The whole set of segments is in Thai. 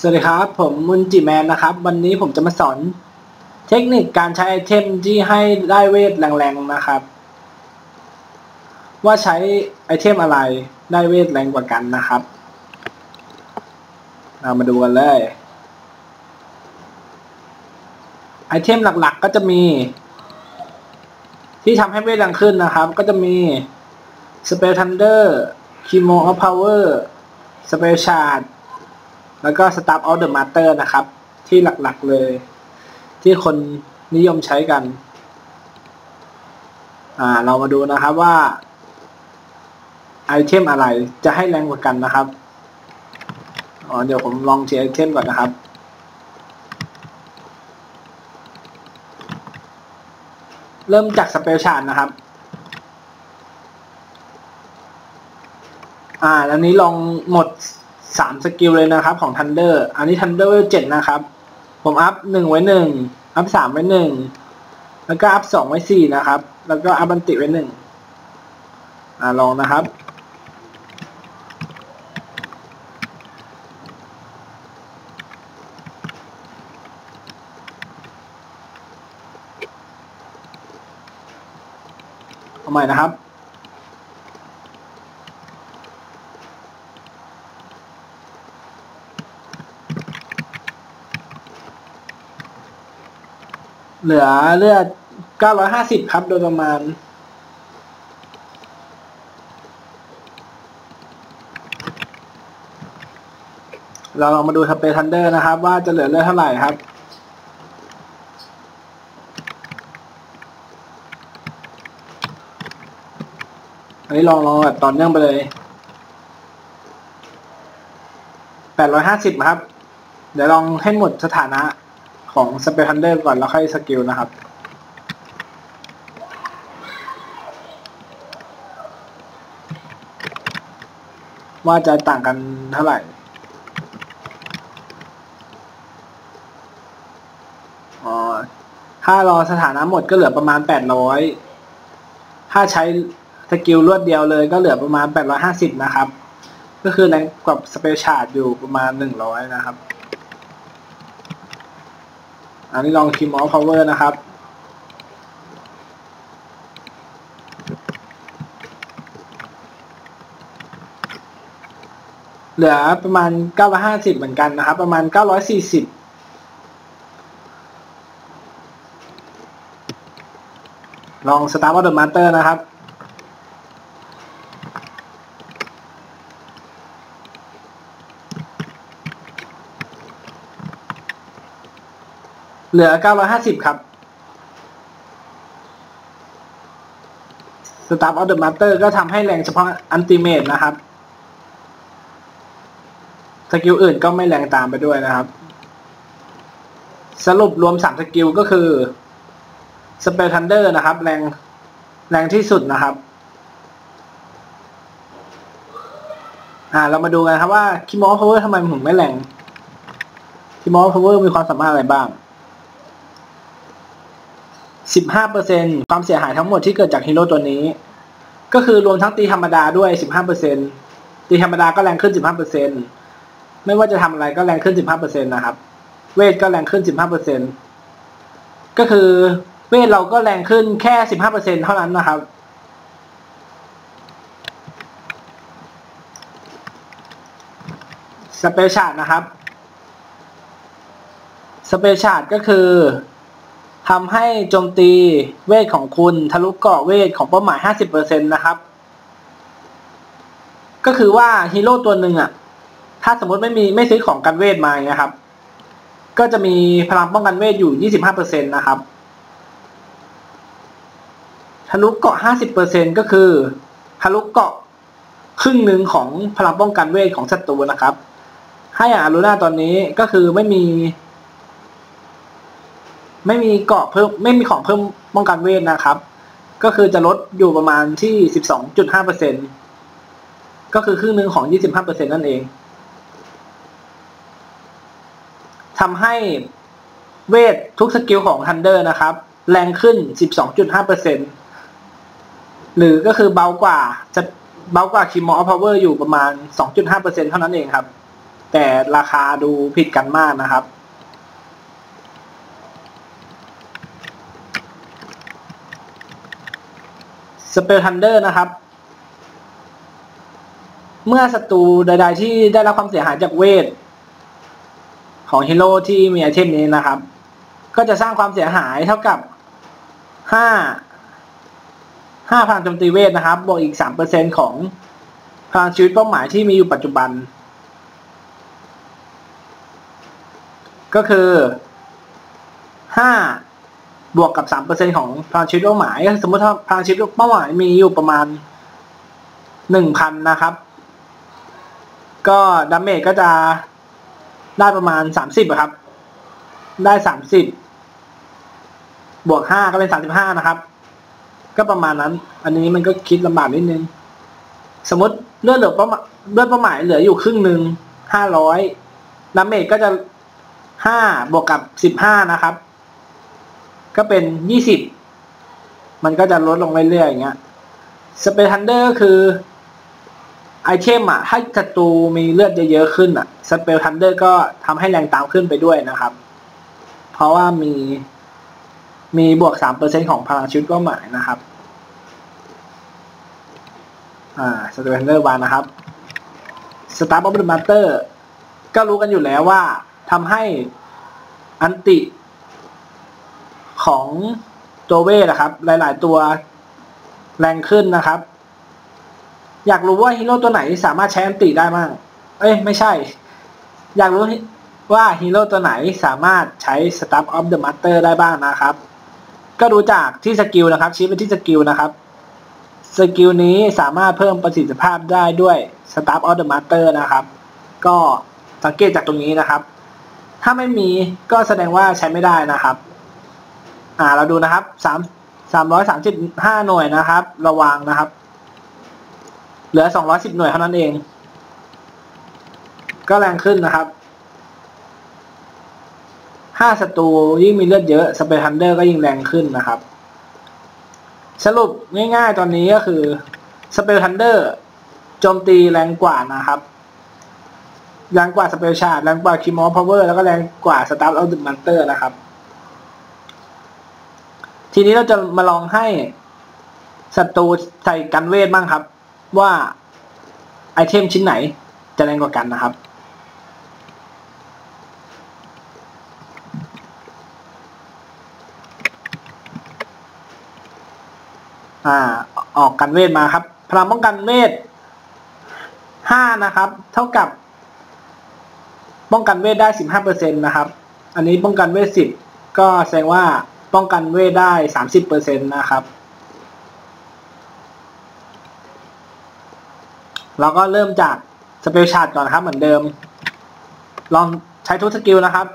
สวัสดีครับ ผมมุนจิแมนนะครับ วันนี้ผมจะมาสอน เทคนิคการใช้ไอเทมที่ให้ได้เวทแรงๆนะครับ ว่าใช้ไอเทมอะไรได้เวทแรงกว่ากันนะครับ เรามาดูกันเลย ไอเทมหลักๆก็จะมี ที่ทำให้เวทแรงขึ้นนะครับ ก็จะมี Spell Thunder Chemo of Power Spell Shard แล้วก็ Staff of the Master นะครับ ที่หลักๆเลย ที่คนนิยมใช้กันอ่าเรามาดูนะครับว่าไอเทมอะไรจะให้แรงกว่ากันนะครับอ๋อเดี๋ยวผมลองเช็คไอเทมก่อนนะครับ เริ่มจากสเปลชาร์นะครับ อ่าอันนี้ลองหมด สามสกิลเลยนะครับของ Thunder อันนี้ Thunder เจ็ดนะครับ ผมอัพหนึ่งไว้หนึ่งอัพสามไว้หนึ่งแล้วก็อัพสองไว้สี่นะครับ แล้วก็อัพบันติไว้หนึ่งอ่าลองนะครับ เอาใหม่นะครับ เหลือเลือด950ครับโดยประมาณ เราลองมาดูสเปรทันเดอร์นะครับ ว่าจะเหลือเลือดเท่าไหร่ครับอันนี้ลองลองแบบต่อเนื่องไปเลย850ครับ เดี๋ยวลองให้หมดสถานะ ของสเปรทันเดอร์ก่อนแล้วค่อยสกิลนะครับว่าจะต่างกันเท่าไหร่ อ๋อ ถ้ารอสถานะหมดก็เหลือประมาณ 800 ถ้าใช้สกิลรวดเดียวเลยก็เหลือประมาณ 850 นะครับ ก็คือแรงกับสเปเชาร์ดอยู่ประมาณ 100 นะครับ อันนี้ลองคิมออฟพาวเวอร์นะครับ เหลือประมาณ 950 เหมือนกันนะครับ ประมาณ 940ลองสตาร์ทวอเตอร์มาสเตอร์นะครับ เหลือ 950 ครับ Staff of the Master ก็ทำให้แรงเฉพาะอันติเมตนะครับ สกิลอื่นก็ไม่แรงตามไปด้วยนะครับ สรุปรวม 3 สกิลก็คือ Spell Thunder นะครับ แรงแรงที่สุดนะครับ อ่าเรามาดูกันครับว่าคิมอ p พาวเวอร์ทำไมมันถึงไม่แรงคิมอ p พาวเวอร์มีความสามารถอะไรบ้าง 15%ความเสียหายทั้งหมดที่เกิดจากฮีโร่ตัวนี้ ก็คือรวมทั้งตีธรรมดาด้วย 15%ตีธรรมดาก็แรงขึ้น 15%ไม่ว่าจะทำอะไรก็แรงขึ้น 15%นะครับ เวทก็แรงขึ้น 15%ก็คือเวทเราก็แรงขึ้นแค่ 15%เท่านั้นนะครับสเปเชาร์ดนะครับ สเปเชาร์ดก็คือ ทำให้โจมตีเวทของคุณทะลุเกาะเวทของเป้าหมาย 50%นะครับ ก็คือว่าฮีโร่ตัวหนึ่งอะถ้าสมมติไม่มีไม่ซื้อของกันเวทมาเงี้ยครับ ก็จะมีพลังป้องกันเวทอยู่ 25%นะครับทะลุเกาะ 50%ก็คือทะลุเกาะครึ่งหนึ่งของพลังป้องกันเวทของศัตรูนะครับ ให้อางอารูน่าตอนนี้ก็คือไม่มี ไม่มีเกาะเพิ่มไม่มีของเพิ่มป้องกันเวทนะครับ ก็คือจะลดอยู่ประมาณที่12.5%ก็คือครึ่งหนึ่งของ25%นั่นเองทำให้เวททุกสกิลของ Thunder นะครับ แรงขึ้น 12.5%หรือก็คือเบากว่าจะเบากว่าคิมออฟพาวเวอร์อยู่ประมาณ 2.5%เท่านั้นเองครับ แต่ราคาดูผิดกันมากนะครับ สเปลทันเดอร์นะครับ เมื่อศัตรูใด ๆ ที่ได้รับความเสียหายจากเวท ของฮีโร่ที่มีไอเทมนี้นะครับ ก็จะสร้างความเสียหายเท่ากับห้าห้าพลังโจมตีเวทนะครับ บวกอีกสามเปอร์เซ็นของพลังชีวิตเป้าหมายที่มีอยู่ปัจจุบัน ก็คือห้า บวกกับสามเปอร์เซ็นของพลังชีวิตเป้าหมายสมมติถ้าพลังชีวิตเป้าหมายมีอยู่ประมาณหนึ่งพันนะครับ ก็ดาเมจก็จะได้ประมาณสามสิบครับ ได้สามสิบบวกห้าก็เป็นสามสิบห้านะครับ ก็ประมาณนั้น อันนี้มันก็คิดลำบากนิดนึง สมมติเลือดเหลือเป้าหมายเลือดเป้าหมายเหลืออยู่ครึ่งหนึ่งห้าร้อยดาเมจก็จะห้าบวกกับสิบห้านะครับ ก็เป็นยี่สิบมันก็จะลดลงเรื่อยๆอย่างเงี้ยสเปทันเดอร์ก็คือไอเทมอะถ้าศัตรูมีเลือดเยอะๆขึ้นอะสเปลทันเดอร์ก็ทำให้แรงตามขึ้นไปด้วยนะครับ เพราะว่ามีมีบวกสามเปอร์เซ็นของพลังชีวิตเป้าหมายนะครับ อ่าสเปลทันเดอร์วานนะครับสตาร์บัฟเดอร์มาเตอร์ก็รู้กันอยู่แล้วว่าทำให้อันติ ของตัวเวทนะครับ หลาย ๆ ตัวแรงขึ้นนะครับ อยากรู้ว่าฮีโร่ตัวไหนสามารถใช้อันติได้บ้าง เอ้ยไม่ใช่ อยากรู้ว่าฮีโร่ตัวไหนสามารถใช้ Staff of the Master ได้บ้างนะครับ ก็ดูจากที่สกิลนะครับ ชี้ไปที่สกิลนะครับ สกิลนี้สามารถเพิ่มประสิทธิภาพได้ด้วย Staff of the Master นะครับ ก็สังเกตจากตรงนี้นะครับ ถ้าไม่มีก็แสดงว่าใช้ไม่ได้นะครับ อ่า เราดูนะครับสามสามร้อยสามสิบห้าหน่วยนะครับ ระวังนะครับ เหลือสองร้อยสิบหน่วยเท่านั้นเอง ก็แรงขึ้นนะครับห้าศัตรูยิ่งมีเลือดเยอะสเปรทันเดอร์ก็ยิ่งแรงขึ้นนะครับ สรุปง่ายๆตอนนี้ก็คือสเปรทันเดอร์โจมตีแรงกว่านะครับแรงกว่าสเปลชาร์แรงกว่าคิมอลพาวเวอร์แล้วก็แรงกว่าสตาร์ทเอาดึกมันเตอร์นะครับ ทีนี้เราจะมาลองให้ศัตรูใส่กันเวทบ้างครับ ว่าไอเทมชิ้นไหนจะแรงกว่ากันนะครับ อ่าออกกันเวทมาครับ พลังป้องกันเวทห้านะครับ เท่ากับป้องกันเวทได้สิบห้าเปอร์เซ็นตนะครับ อันนี้ป้องกันเวทสิบก็แสดงว่า ป้องกันเวทได้สามสิบเปอร์เซ็นตนะครับ เราก็เริ่มจากสเปลชาร์ดก่อนครับเหมือนเดิม ลองใช้ทุกสกิลนะครับ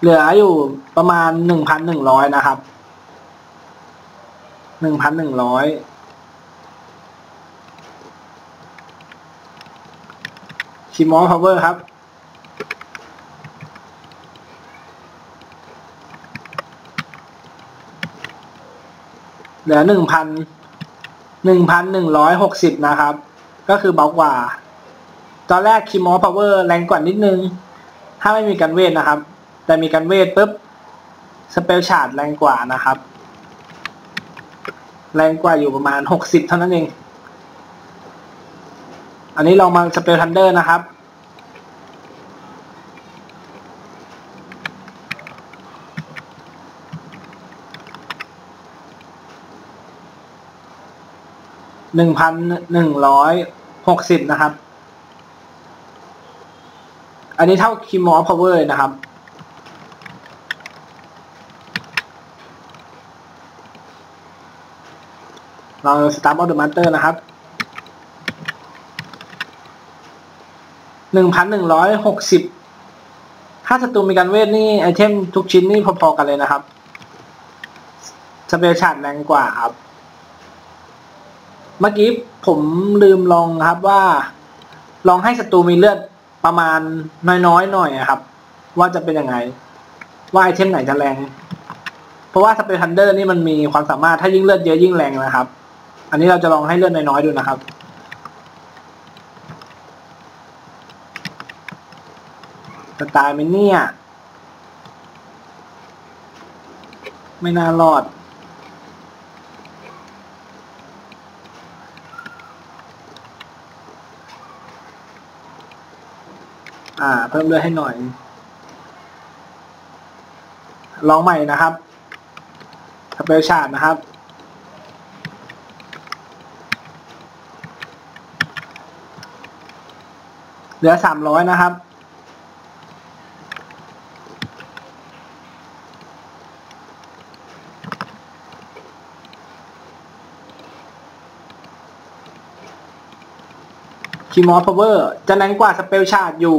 เหลืออยู่ประมาณหนึ่งพันหนึ่งร้อยนะครับหนึ่งพันหนึ่งร้อยคิมอลพาวเวอร์ครับ เหลือหนึ่งพันหนึ่งพันหนึ่งร้อยหกสิบนะครับ ก็คือเบากว่า ตอนแรกคิมอพาวเวอร์แรงกว่านิดนึง ถ้าไม่มีการเวทนะครับ แต่มีการเวทปุ๊บสเปลชาร์ดแรงกว่านะครับ แรงกว่าอยู่ประมาณหกสิบเท่านั้นเอง อันนี้ลองมาสเปลทันเดอร์นะครับ หนึ่งพันหนึ่งร้อยหกสิบนะครับ อันนี้เท่าคิมอพาวเวอร์นะครับ เราสตาร์ทออเดอร์มาสเตอร์นะครับหนึ่งพันหนึ่งร้อยหกสิบถ้าศัตรูมีการเวทนี่ไอเทมทุกชิ้นนี่พอๆกันเลยนะครับสเปรชาร์ดแรงกว่าครับ เมื่อกี้ผมลืมลองครับว่า ลองให้ศัตรูมีเลือดประมาณน้อยๆหน่อยครับ ว่าจะเป็นยังไง ว่าไอเทมไหนจะแรง เพราะว่าสเปรทันเดอร์นี่มันมีความสามารถถ้ายิ่งเลือดเยอะยิ่งแรงนะครับ อันนี้เราจะลองให้เลือดน้อยๆดูนะครับจะตายไหมเนี่ย ไม่น่ารอด อ่า เพิ่มเลือดให้หน่อย ลองใหม่นะครับสเปลชาร์ดนะครับ เหลือสามร้อยนะครับคีมอสพาวเวอร์จะแรงกว่าสเปลชาร์ดอยู่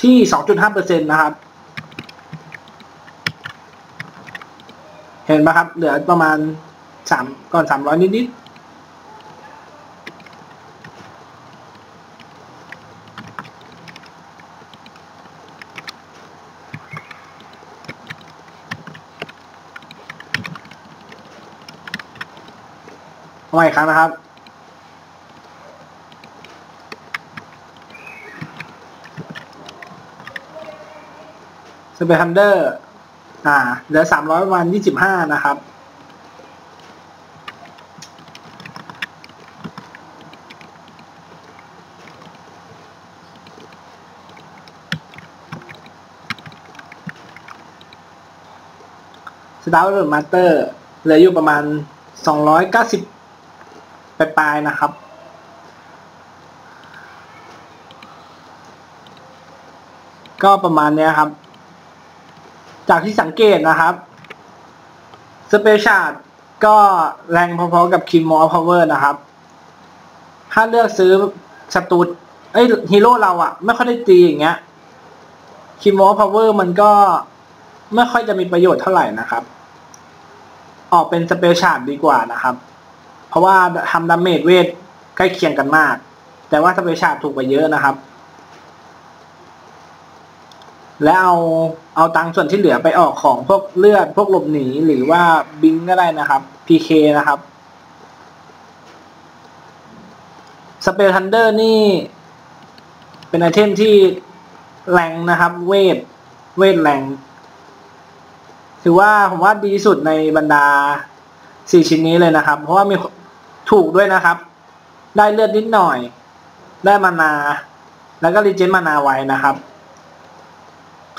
ที่ 2.5%นะครับ เห็นไหมครับ เหลือประมาณสามก่อนสามร้อยนิดๆเอาใหม่อีกครั้งนะครับ เปฮันเดอร์อ่าเหลือสามร้อยประมาณยี่สิบห้านะครับ สตาร์ทมาสเตอร์เหลืออยู่ประมาณสองร้อยเก้าสิบปลายๆนะครับก็ประมาณเนี้ยครับ จากที่สังเกตนะครับสเปชาร์ดก็แรงพอๆกับคิมมอร์พาวเวอร์นะครับ ถ้าเลือกซื้อศัตรูเอ้ยฮีโร่เราอะไม่ค่อยได้ตีอย่างเงี้ยคิมมอร์พาวเวอร์มันก็ไม่ค่อยจะมีประโยชน์เท่าไหร่นะครับ ออกเป็นสเปชาร์ดดีกว่านะครับ เพราะว่าทำดาเมจเวทใกล้เคียงกันมาก แต่ว่าสเปชาร์ดถูกกว่าเยอะนะครับ แล้วเอาเอาตังส่วนที่เหลือไปออกของพวกเลือดพวกหลบหนีหรือว่าบิงก็ได้นะครับ PK นะครับสเปลทันเดอร์นี่ เป็นไอเทมที่แรงนะครับ เวทเวทแรง ถือว่าผมว่าดีสุดในบรรดาสี่ชิ้นนี้เลยนะครับ เพราะว่ามีถูกด้วยนะครับ ได้เลือดนิดหน่อย ได้มานา แล้วก็รีเจนมานาไว้นะครับ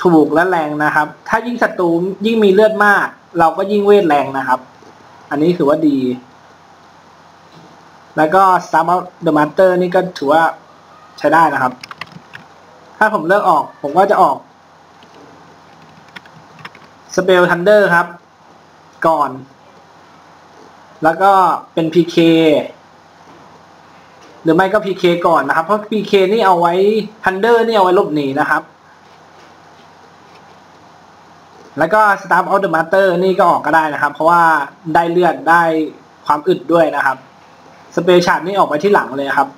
ถูกและแรงนะครับ ถ้ายิ่งศัตรูยิ่งมีเลือดมาก เราก็ยิ่งเวทแรงนะครับ อันนี้ถือว่าดี แล้วก็ Star of the Master นี่ก็ถือว่าใช้ได้นะครับ ถ้าผมเลือกออก ผมก็จะออก Spell Thunder ครับ ก่อน แล้วก็เป็น PK หรือไม่ก็ PK ก่อนนะครับ เพราะ PK นี่เอาไว้ Thunder นี่เอาไว้ลบหนีนะครับ แล้วก็ Star of the Master นี่ก็ออกก็ได้นะครับ เพราะว่าได้เลือดได้ความอึดด้วยนะครับ สเปชาร์ดนี่ออกไปที่หลังเลยครับ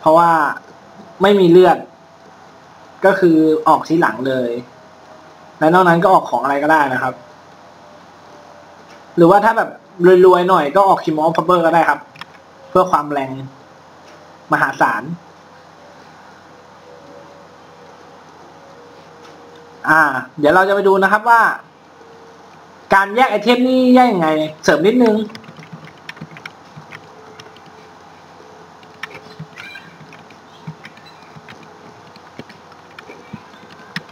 เพราะว่าไม่มีเลือด ก็คือออกที่หลังเลย และนอกนั้นก็ออกของอะไรก็ได้นะครับ หรือว่าถ้าแบบรวยๆหน่อยก็ออกคิมอฟพับเบอร์ก็ได้ครับ เพื่อความแรงมหาศาล อ่า เดี๋ยวเราจะไปดูนะครับว่า การแยกไอเทมนี่แยกยังไง เสริมนิดนึง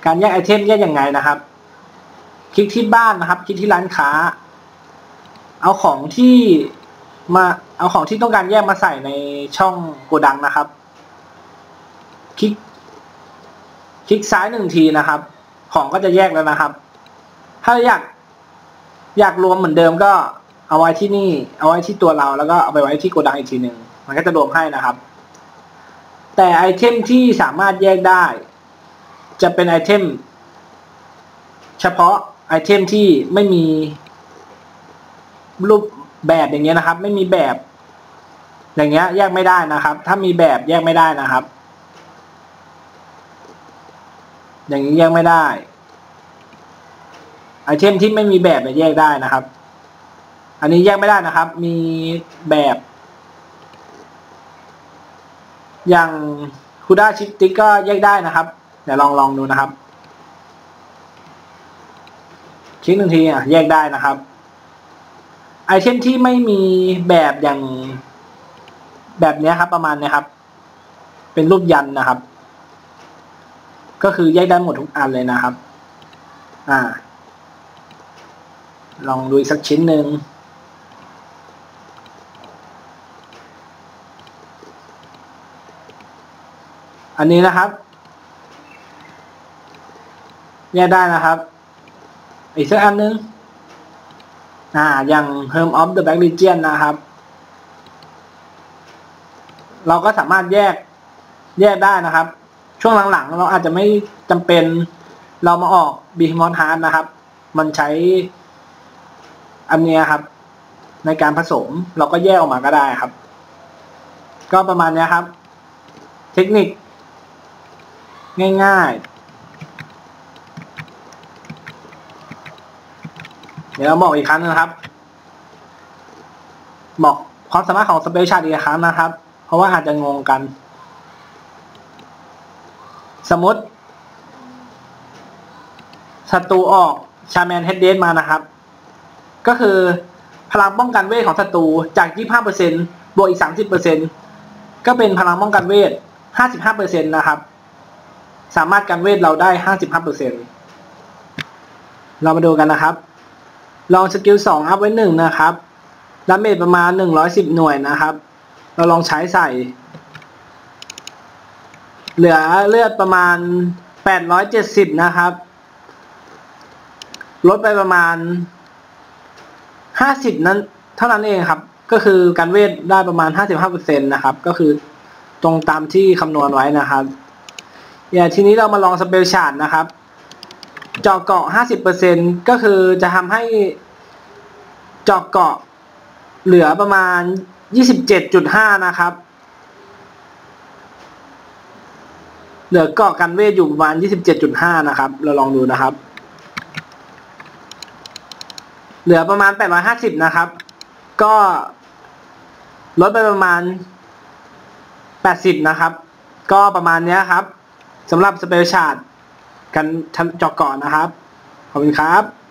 การแยกไอเทมแยกยังไงนะครับ คลิกที่บ้านนะครับ คลิกที่ร้านค้า เอาของที่มาเอาของที่ต้องการแยกมาใส่ในช่องโกดังนะครับ คลิก คลิกซ้ายหนึ่งทีนะครับ ของก็จะแยกแล้วนะครับ ถ้าอยากอยากรวมเหมือนเดิมก็เอาไว้ที่นี่ เอาไว้ที่ตัวเราแล้วก็เอาไปไว้ที่โกดังอีกทีหนึ่งมันก็จะรวมให้นะครับ แต่ไอเทมที่สามารถแยกได้ จะเป็นไอเทมเฉพาะไอเทมที่ไม่มีรูปแบบอย่างเงี้ยนะครับ ไม่มีแบบ อย่างเงี้ยแยกไม่ได้นะครับ ถ้ามีแบบแยกไม่ได้นะครับ อย่างนี้แยกไม่ได้ ไอเทมที่ไม่มีแบบเนี่ยแยกได้นะครับ อันนี้แยกไม่ได้นะครับ มีแบบ อย่างคูด้าชิปติกก็แยกได้นะครับ เดี๋ยวลองลองดูนะครับคลิกหนึ่งทีอะแยกได้นะครับ ไอเทมที่ไม่มีแบบอย่างแบบนี้ครับ ประมาณนี้ครับ เป็นรูปยันนะครับ ก็คือแยกได้หมดทุกอันเลยนะครับ อ่า ลองดูอีกสักชิ้นหนึ่งอันนี้นะครับ แยกได้นะครับ อีกสักอันนึง อ่า อย่าง Herm of the Black Legion นะครับ เราก็สามารถแยก แยกได้นะครับ ช่วงหลังๆ เราอาจจะไม่จำเป็นเรามาออก Behemoth Heart นะครับ มันใช้อันนี้ครับ ในการผสมเราก็แยกออกมาก็ได้ครับ ก็ประมาณนี้ครับ เทคนิค ง่ายๆ เดี๋ยวเราบอกอีกครั้งนะครับ บอกความสามารถของสเปเชียลอีกครั้งนะครับ เพราะว่าอาจจะงงกัน สมมติศัตรูออกชาแมนเฮดเดนมานะครับ ก็คือพลังป้องกันเวทของศัตรูจาก 25%บวกอีก 30%ก็เป็นพลังป้องกันเวท 55%นะครับ สามารถกันเวทเราได้ 55%เรามาดูกันนะครับ ลองสกิล2อัพไว้ 1 นะครับดาเมจประมาณ 110 หน่วยนะครับ เราลองใช้ใส่ เหลือเลือดประมาณ 870 นะครับ ลดไปประมาณ 50 นั้น เท่านั้นเองครับ ก็คือการเวทได้ประมาณ 55%นะครับ ก็คือตรงตามที่คำนวณไว้นะครับอย่างทีนี้เรามาลองสเปลชาร์ดนะครับเจาะเกาะ 50%ก็คือจะทำให้เจาะเกาะเหลือประมาณ 27.5 นะครับ เหลือเกาะกันเวทอยู่ประมาณ27.5 นะครับ เราลองดูนะครับ เหลือประมาณ 850 นะครับ ก็ลดไปประมาณ 80 นะครับ ก็ประมาณนี้ครับสำหรับสเปลชาร์ดกันเจาะก่อนนะครับ ขอบคุณครับ